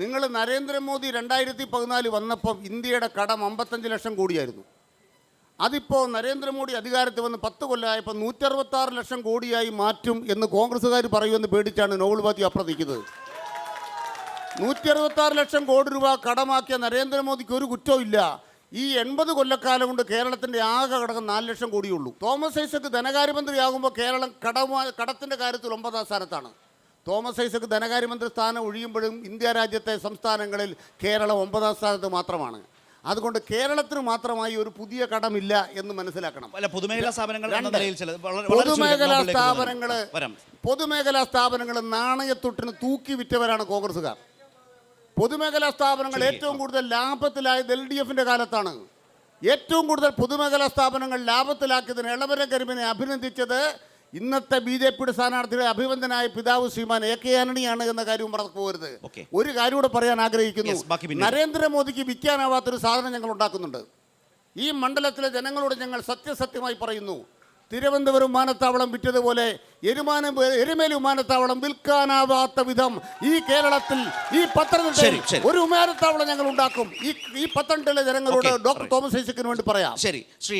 നിങ്ങൾ നരേന്ദ്രമോദി രണ്ടായിരത്തി പതിനാല് വന്നപ്പം ഇന്ത്യയുടെ കടം അമ്പത്തഞ്ച് ലക്ഷം കോടിയായിരുന്നു. അതിപ്പോൾ നരേന്ദ്രമോദി അധികാരത്തിൽ വന്ന് പത്ത് കൊല്ലമായപ്പോൾ നൂറ്ററുപത്താറ് ലക്ഷം കോടിയായി മാറ്റും എന്ന് കോൺഗ്രസ്സുകാർ പറയുമെന്ന് പേടിച്ചാണ് നോവൽ ബാത്തി അപ്രതിക്കുന്നത് നൂറ്റി അറുപത്താറ് ലക്ഷം കോടി രൂപ കടമാക്കിയ നരേന്ദ്രമോദിക്ക് ഒരു കുറ്റവും ഇല്ല. ഈ എൺപത് കൊല്ലക്കാലം കൊണ്ട് കേരളത്തിന്റെ ആകെ കടകം നാല് ലക്ഷം കോടിയുള്ളൂ തോമസ് ഐസക്ക് ധനകാര്യമന്ത്രിയാകുമ്പോൾ കേരളം കടമാ കടത്തിന്റെ കാര്യത്തിൽ ഒമ്പതാം സ്ഥാനത്താണ്. തോമസ് ഐസക് ധനകാര്യമന്ത്രി സ്ഥാനം ഒഴിയുമ്പോഴും ഇന്ത്യ രാജ്യത്തെ സംസ്ഥാനങ്ങളിൽ കേരളം ഒമ്പതാം സ്ഥാനത്ത് മാത്രമാണ്. അതുകൊണ്ട് കേരളത്തിന് മാത്രമായി ഒരു പുതിയ കടമില്ല എന്ന് മനസ്സിലാക്കണം. അല്ല പൊതുമേഖലാ സ്ഥാപനങ്ങൾ പൊതുമേഖലാ സ്ഥാപനങ്ങൾ പൊതുമേഖലാ സ്ഥാപനങ്ങൾ നാണയത്തൊട്ടിന് തൂക്കി വിറ്റവരാണ് കോൺഗ്രസ്സുകാർ. പൊതുമേഖലാ സ്ഥാപനങ്ങൾ ഏറ്റവും കൂടുതൽ ലാഭത്തിലായത് എൽ ഡി എഫിന്റെ കാലത്താണ്. ഏറ്റവും കൂടുതൽ പൊതുമേഖലാ സ്ഥാപനങ്ങൾ ലാഭത്തിലാക്കിയതിന് ഇളവര കരിമിനെ അഭിനന്ദിച്ചത് ഇന്നത്തെ ബി ജെ പിയുടെ സ്ഥാനാർത്ഥിയുടെ അഭിനന്ദനായ പിതാവ് ശ്രീമാൻ എ കെ ആന്റണിയാണ് എന്ന കാര്യവും മറന്നു പോകരുത്. ഒരു കാര്യം കൂടെ പറയാൻ ആഗ്രഹിക്കുന്നു. നരേന്ദ്രമോദിക്ക് വിൽക്കാനാവാത്തൊരു സാധനം ഞങ്ങൾ ഉണ്ടാക്കുന്നുണ്ട്. ഈ മണ്ഡലത്തിലെ ജനങ്ങളോട് ഞങ്ങൾ സത്യസത്യമായി പറയുന്നു. തിരുവനന്തപുരം വിമാനത്താവളം വിറ്റതുപോലെ എരുമാനം എരുമേലി വിമാനത്താവളം വിൽക്കാനാവാത്ത വിധം ഈ കേരളത്തിൽ ഈ ശരി. ഒരു വിമാനത്താവളം ഞങ്ങൾ ഉണ്ടാക്കും. ഈ ഈ പത്തനംതിട്ടയിലെ ജനങ്ങളോട് ഡോക്ടർ തോമസ് ഐസക്കിന് വേണ്ടി പറയാം. ശരി. ശ്രീ